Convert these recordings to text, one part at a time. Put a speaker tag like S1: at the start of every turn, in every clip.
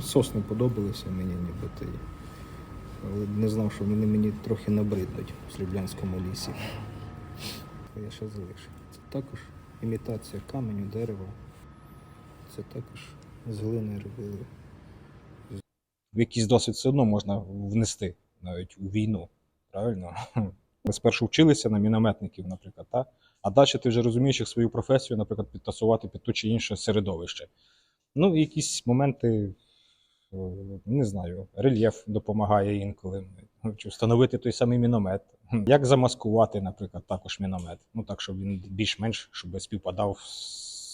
S1: Сосни подобалися мені нібито. Але не знав, що вони мені трохи набриднуть в Сліблянському лісі. Я ще залишив. Це також імітація каменю, дерева. Це також з глини робили.
S2: якийсь досвід все одно можна внести навіть у війну. Правильно? Ми спершу вчилися на мінометників, наприклад, та? а далі ти вже розумієш як свою професію, наприклад, підтасувати під то чи інше середовище. Ну, якісь моменти, не знаю, рельєф допомагає інколи. Ну, Чи встановити той самий міномет. Як замаскувати, наприклад, також міномет. Ну так, щоб він більш-менш щоб співпадав,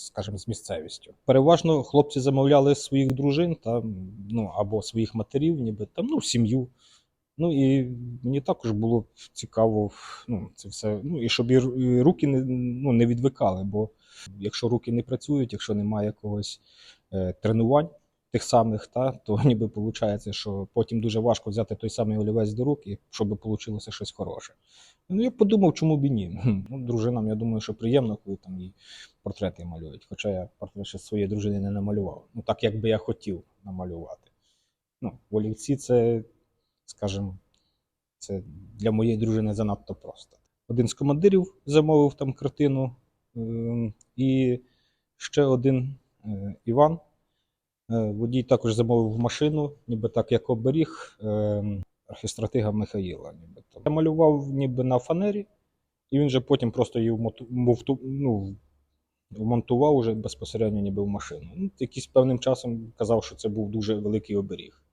S2: скажімо, з місцевістю. Переважно хлопці замовляли своїх дружин там, ну, або своїх матерів, ніби там, ну, сім'ю. Ну і мені також було цікаво, ну, це все. Ну і щоб і руки не, ну, не відвикали, бо якщо руки не працюють, якщо немає якогось е, тренувань тих самих, та, то ніби виходить, що потім дуже важко взяти той самий олівець до рук, щоб вийшло щось хороше. Ну, я подумав, чому б і ні. Ну, дружинам, я думаю, що приємно, коли там їй портрети малюють. Хоча я портрет ще своєї дружини не намалював. Ну, так як би я хотів намалювати. Ну, олівці це, скажімо, це для моєї дружини занадто просто. Один з командирів замовив там картину, ем, і ще один е, Іван. Е, Водій також замовив машину, ніби так як оберіг ем, архістратига Михаїла. Ніби там. Я малював ніби на фанері, і він же потім просто її вмоту- ну, вмонтував уже безпосередньо ніби в машину. Ну, якийсь певним часом казав, що це був дуже великий оберіг.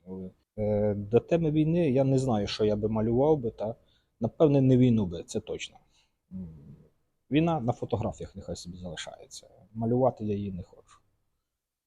S2: Е, До теми війни я не знаю, що я би малював би, та напевне, не війну би, це точно. Війна на фотографіях нехай собі залишається. Малювати я її не хочу.